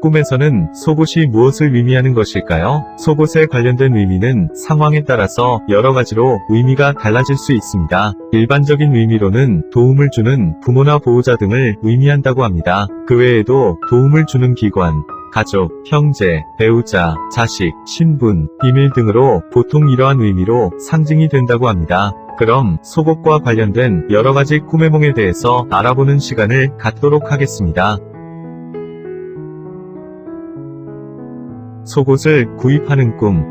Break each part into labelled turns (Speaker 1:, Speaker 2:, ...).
Speaker 1: 꿈에서는 속옷이 무엇을 의미하는 것일까요? 속옷에 관련된 의미는 상황에 따라서 여러 가지로 의미가 달라질 수 있습니다. 일반적인 의미로는 도움을 주는 부모나 보호자 등을 의미한다고 합니다. 그 외에도 도움을 주는 기관, 가족, 형제, 배우자, 자식, 신분, 비밀 등으로 보통 이러한 의미로 상징이 된다고 합니다. 그럼 속옷과 관련된 여러 가지 꿈의夢에 대해서 알아보는 시간을 갖도록 하겠습니다. 속옷을 구입하는 꿈.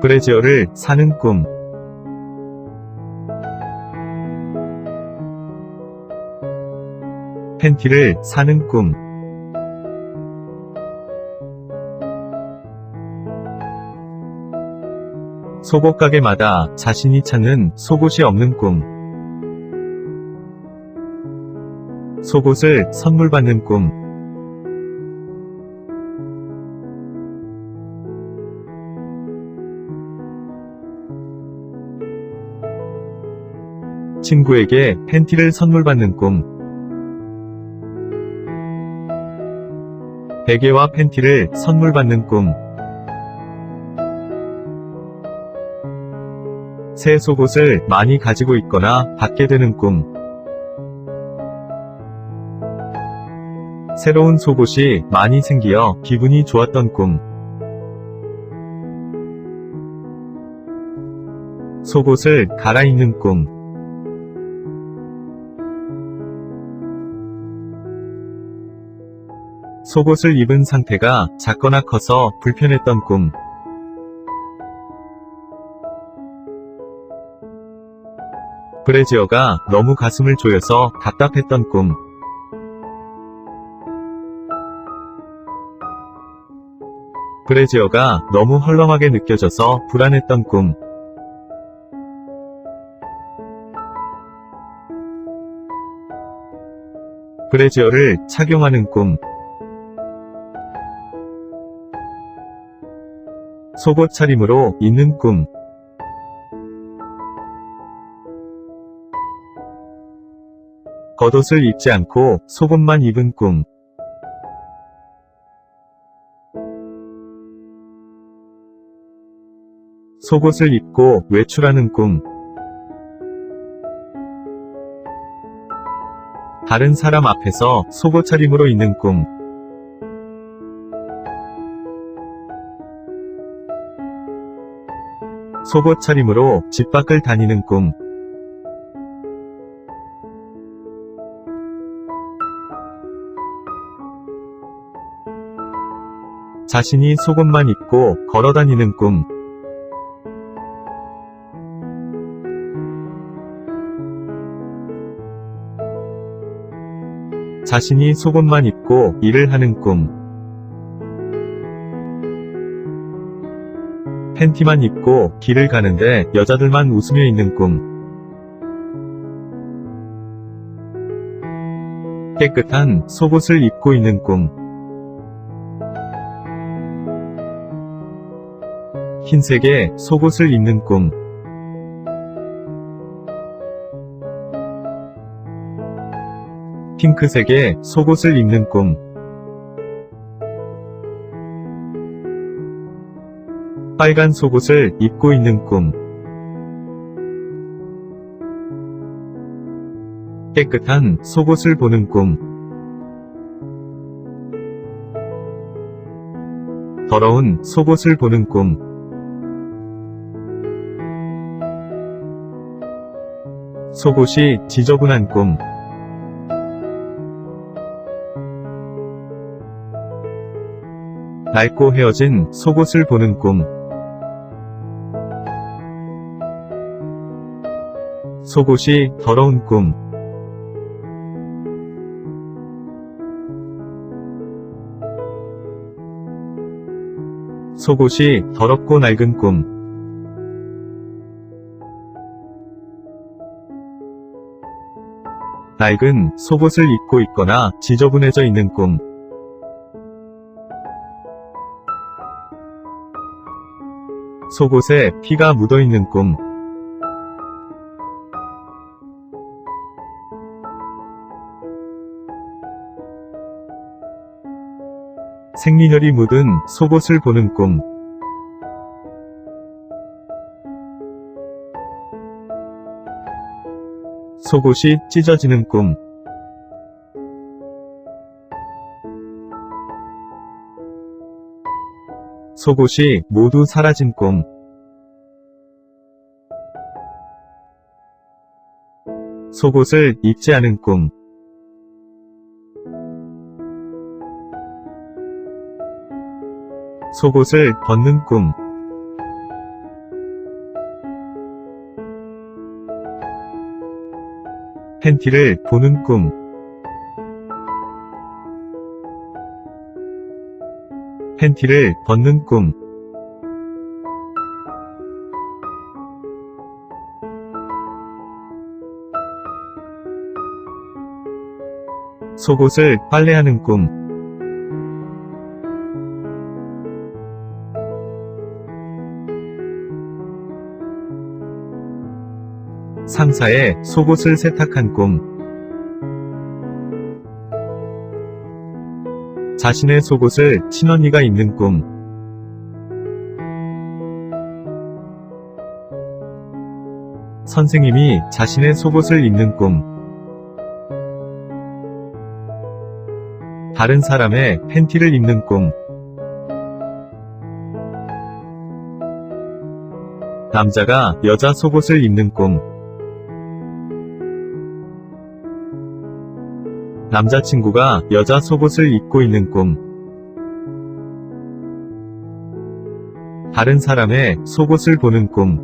Speaker 1: 브래지어를 사는 꿈. 팬티를 사는 꿈. 속옷 가게마다 자신이 찾는 속옷이 없는 꿈. 속옷을 선물 받는 꿈. 친구에게 팬티를 선물 받는 꿈. 베개와 팬티를 선물 받는 꿈. 새 속옷을 많이 가지고 있거나 받게 되는 꿈. 새로운 속옷이 많이 생기어 기분이 좋았던 꿈. 속옷을 갈아입는 꿈. 속옷을 입은 상태가 작거나 커서 불편했던 꿈. 브래지어가 너무 가슴을 조여서 답답했던 꿈. 브래지어가 너무 헐렁하게 느껴져서 불안했던 꿈. 브래지어를 착용하는 꿈. 속옷 차림으로 있는 꿈. 겉옷을 입지 않고 속옷만 입은 꿈. 속옷을 입고 외출하는 꿈. 다른 사람 앞에서 속옷 차림으로 있는 꿈. 속옷 차림으로 집 밖을 다니는 꿈. 자신이 속옷만 입고 걸어 다니는 꿈. 자신이 속옷만 입고 일을 하는 꿈. 팬티만 입고 길을 가는데 여자들만 웃으며 있는 꿈. 깨끗한 속옷을 입고 있는 꿈. 흰색의 속옷을 입는 꿈. 핑크색의 속옷을 입는 꿈. 빨간 속옷을 입고 있는 꿈. 깨끗한 속옷을 보는 꿈. 더러운 속옷을 보는 꿈. 속옷이 지저분한 꿈. 낡고 헤어진 속옷을 보는 꿈. 속옷이 더러운 꿈. 속옷이 더럽고 낡은 꿈. 낡은 속옷을 입고 있거나 지저분해져 있는 꿈. 속옷에 피가 묻어 있는 꿈. 생리혈이 묻은 속옷을 보는 꿈. 속옷이 찢어지는 꿈. 속옷이 모두 사라진 꿈. 속옷을 입지 않은 꿈. 속옷을 벗는 꿈. 팬티를 보는 꿈. 팬티를 벗는 꿈. 속옷을 빨래하는 꿈. 상사의 속옷을 세탁한 꿈. 자신의 속옷을 친언니가 입는 꿈. 선생님이 자신의 속옷을 입는 꿈. 다른 사람의 팬티를 입는 꿈. 남자가 여자 속옷을 입는 꿈. 남자친구가 여자 속옷을 입고 있는 꿈. 다른 사람의 속옷을 보는 꿈.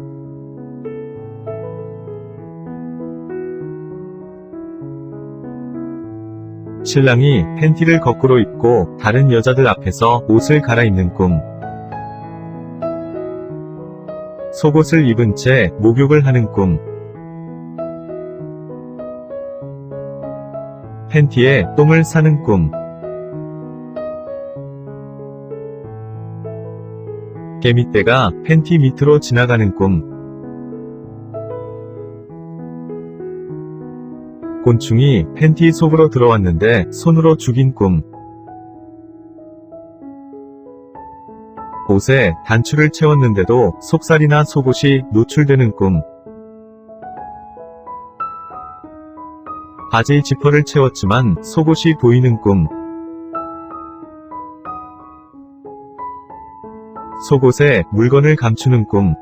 Speaker 1: 신랑이 팬티를 거꾸로 입고 다른 여자들 앞에서 옷을 갈아입는 꿈. 속옷을 입은 채 목욕을 하는 꿈. 팬티에 똥을 싸는 꿈. 개미떼가 팬티 밑으로 지나가는 꿈. 곤충이 팬티 속으로 들어왔는데 손으로 죽인 꿈. 옷에 단추를 채웠는데도 속살이나 속옷이 노출되는 꿈. 바지 지퍼를 채웠지만 속옷이 보이는 꿈. 속옷에 물건을 감추는 꿈.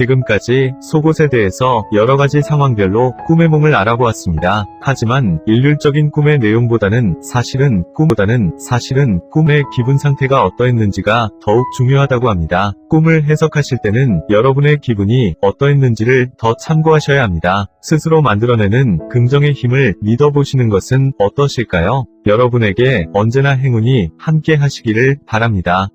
Speaker 1: 지금까지 속옷에 대해서 여러 가지 상황별로 꿈의 몸을 알아보았습니다. 하지만 일률적인 꿈의 내용보다는 사실은 꿈보다는 사실은 꿈의 기분 상태가 어떠했는지가 더욱 중요하다고 합니다. 꿈을 해석하실 때는 여러분의 기분이 어떠했는지를 더 참고하셔야 합니다. 스스로 만들어내는 긍정의 힘을 믿어보시는 것은 어떠실까요? 여러분에게 언제나 행운이 함께 하시기를 바랍니다.